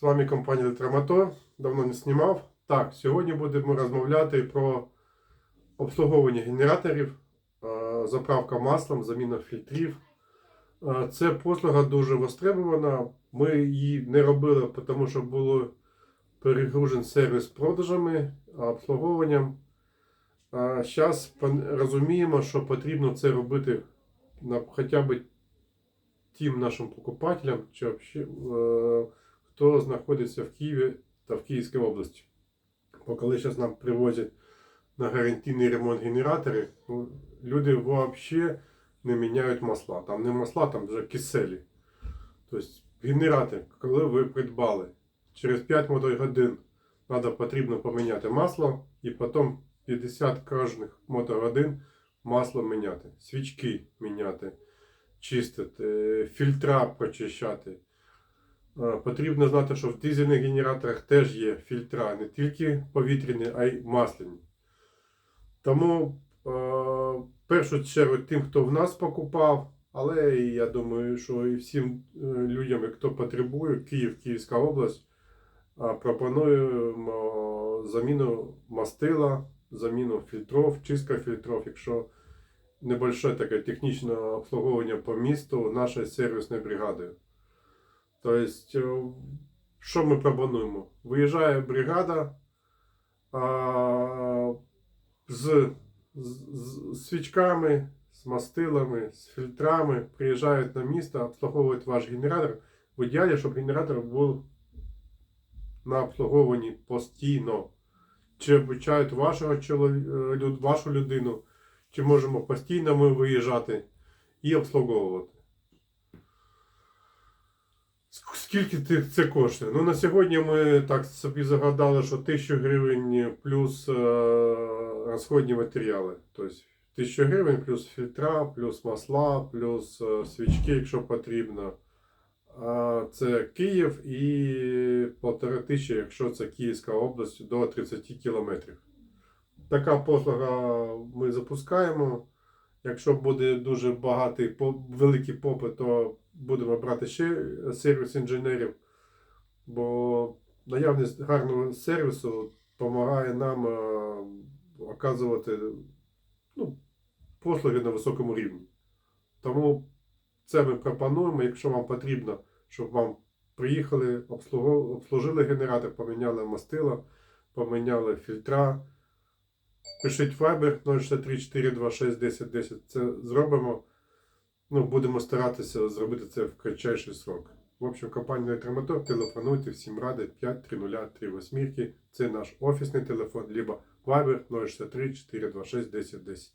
З вами компанія Електромотор. Давно не знімав. Так, сьогодні будемо розмовляти про обслуговування генераторів, е, заправка маслом, заміна фільтрів. Е, Це послуга дуже востребована. Ми її не робили, тому що було перегружен сервіс продажами, обслуговуванням. Зараз розуміємо, що потрібно це робити хоча б тим нашим покупателям, чи е, хто знаходиться в Києві та в Київській області. Бо коли зараз нам привозять на гарантійний ремонт генератори, ну, люди взагалі не міняють масла. Там не масла, там вже киселі. Тобто генератор, коли ви придбали, через 5 мотогодин треба потрібно поміняти масло і потім 50 кожних мотогодин масло міняти, свічки міняти, чистити, фільтра прочищати. Е, Потрібно знати, що в дизельних генераторах теж є фільтра, не тільки повітряні, а й масляні. Тому е, в першу чергу тим, хто в нас покупав, але я думаю, що і всім е, людям, хто потребує, Київ, Київська область, пропонуємо заміну мастила, заміну фільтров, чистка фільтров, якщо небольше таке технічне обслуговування по місту нашою сервісною бригадою. Тобто, е, що ми пропонуємо? Виїжджає бригада а, з, з, свічками, з мастилами, з фільтрами, приїжджають на місто, обслуговують ваш генератор. В ідеалі, щоб генератор був на обслуговуванні постійно. Чи обучають вашого чолові- е, вашу людину, чи можемо постійно ми виїжджати і обслуговувати. Скільки це коштує? Ну, на сьогодні ми так собі загадали, що 1000 гривень плюс е, розходні матеріали. Тобто 1000 гривень плюс фільтра, плюс масла, плюс е, свічки, якщо потрібно. А це Київ і полтори тисячі, якщо це Київська область до 30 кілометрів. Така послуга ми запускаємо. Якщо буде дуже багатий великий попит, то будемо брати ще сервіс інженерів, бо наявність гарного сервісу допомагає нам е, оказувати ну, послуги на високому рівні. Тому це ми пропонуємо, якщо вам потрібно, щоб вам приїхали, обслужили генератор, поміняли мастила, поміняли фільтра. Пишіть Viber 063 426 10 10. Це зробимо. Ну, будемо старатися зробити це в кратчайший срок. В общем, компанія Електромотор, телефонуйте, всім ради 53038. Це наш офісний телефон, либо Viber 063 426 10 10.